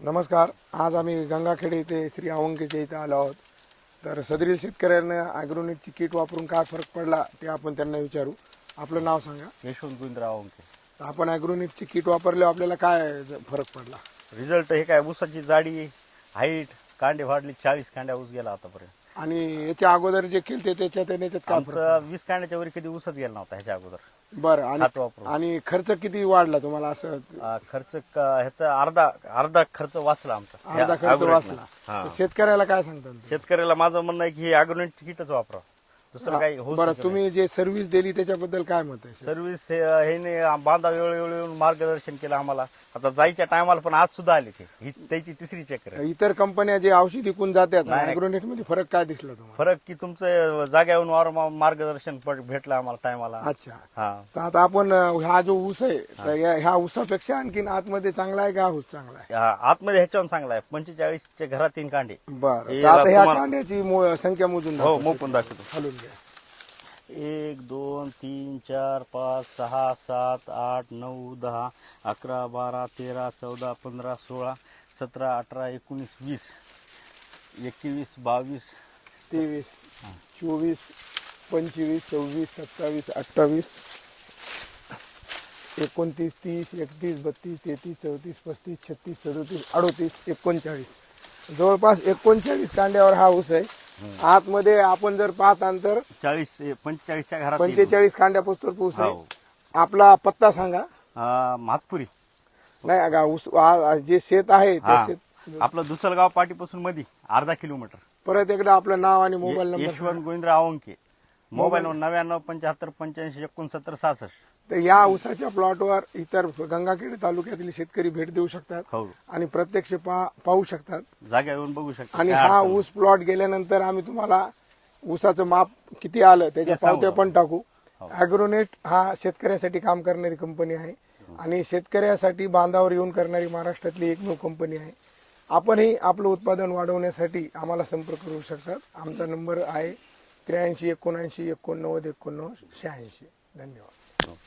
नमस्कार. आज आम्ही गंगाखेड येथे श्री अवंकेच्या इथे आलो आहोत. तर सदरील शेतकऱ्यांना ॲग्रोनेटची किट वापरून काय फरक पडला ते आपण त्यांना विचारू. आपलं नाव सांगा. यशवंत गोविंदराव अंके तर आपण ॲग्रोनेटची किट वापरल्यावर आपल्याला काय ज- फरक पडला? रिझल्ट हे काय? ऊसाची जाडी हाईट कांडे वाढली चाळीस कांड्या ऊस गेला आतापर्यंत. आणि याच्या अगोदर जे केलते त्याच्यात आणि याच्यात काय फरक आमचं वीस कांड्याच्या वरी कधी ऊसच गेला नव्हता ह्याच्या अगोदर. बरं आणि हात वापरून. आणि खर्च किती वाढला तुम्हाला असं अं, खर्च क- ह्याचा अर्धा अर्धा खर्च वाचला आमचा अर्धा खर्च. वाचला हा. तर शेतकऱ्याला काय सांगता तुम्ही? शेतकऱ्याला माझं म्हणणं आहे की हे अग्रोनेट किटच वापरा दुसरं काही होऊ बरं शकत तुम्ही जे सर्व्हिस दिली त्याच्याबद्दल काय मत आहे सर्व्हिस हे बांधा वेळोवेळी येऊन मार्गदर्शन केलं आम्हाला. आता जायच्या टायमाला पण आज सुद्धा आले ते. ही त्याची तिसरी चक्र आहे. इतर कंपन्या जे औषध विकून जातात नाही. मध्ये फरक काय दिसला तुम्हाला? फरक की तुमचं जाग्यावरून वारंवार मार्गदर्शन भेटलं आम्हाला टायमाला अच्छा. हा. तर आता आपण अं, हा जो ऊस आहे तर या- ह्या ऊसापेक्षा आणखीन आतमध्ये चांगला आहे का हा ऊस चांगला आहे? हा, आतमध्ये ह्याच्यावर चांगला आहे. पंचेचाळीसच्या घरात तीन कांडे. बरं. आता ह्या तुम्हाला- कांड्याची मो- संख्या मोजून हो दाखवा. मोपून दाखवतो. हलवून घ्या एक दोन तीन चार पाच सहा सात आठ नऊ दहा अकरा बारा तेरा चौदा पंधरा सोळा सतरा अठरा एकोणीस वीस एकवीस बावीस तेवीस चोवीस पंचवीस सव्वीस सत्तावीस अठ्ठावीस एकोणतीस तीस एकतीस बत्तीस तेहतीस चौतीस पस्तीस छत्तीस सदोतीस अडोतीस एकोणचाळीस. जवळपास एकोणचाळीस कांड्यावर हा ऊस आहे. आतमध्ये आपण जर पाहत अंतर चाळीस पंचेचाळीसच्या घरात. पंचेचाळीस कांड्या पुस्तक आहे हो. आपला पत्ता सांगा. अं, म्हातपुरी. नाही अगा ऊस आ- आ- जे शेत आहे ते हा. शेत आपलं दुसरगाव पाटीपासून मध्ये अर्धा किलोमीटर. परत एकदा आपलं नाव आणि मोबाईल ये- नंबर यशवंत गोविंदराव अवंके मोबाईल नव्याण्णव पंच्याहत्तर पंच्याऐंशी एकोणसत्तर सहासष्ट. तर या ऊसाच्या प्लॉटवर इतर गंगाखेड तालुक्यातील शेतकरी भेट देऊ शकतात हो. आणि प्रत्यक्ष पा- पाहू शकतात. जागा येऊन बघू शकता आणि काय हा अडचण ऊस प्लॉट गेल्यानंतर आम्ही तुम्हाला ऊसाचं माप किती आलं त्याच्या ते सांगू पावत्या पण टाकू. हो. अॅग्रोनेट हा शेतकऱ्यासाठी काम करणारी कंपनी आहे. आणि शेतकऱ्यासाठी बांधावर येऊन करणारी महाराष्ट्रातली एकमेव कंपनी आहे. आपणही आपलं उत्पादन वाढवण्यासाठी आम्हाला संपर्क करू शकतात. आमचा नंबर आहे त्र्याऐंशी एकोणऐंशी एकोणनव्वद एकोणनव्वद शहाऐंशी. धन्यवाद. हो.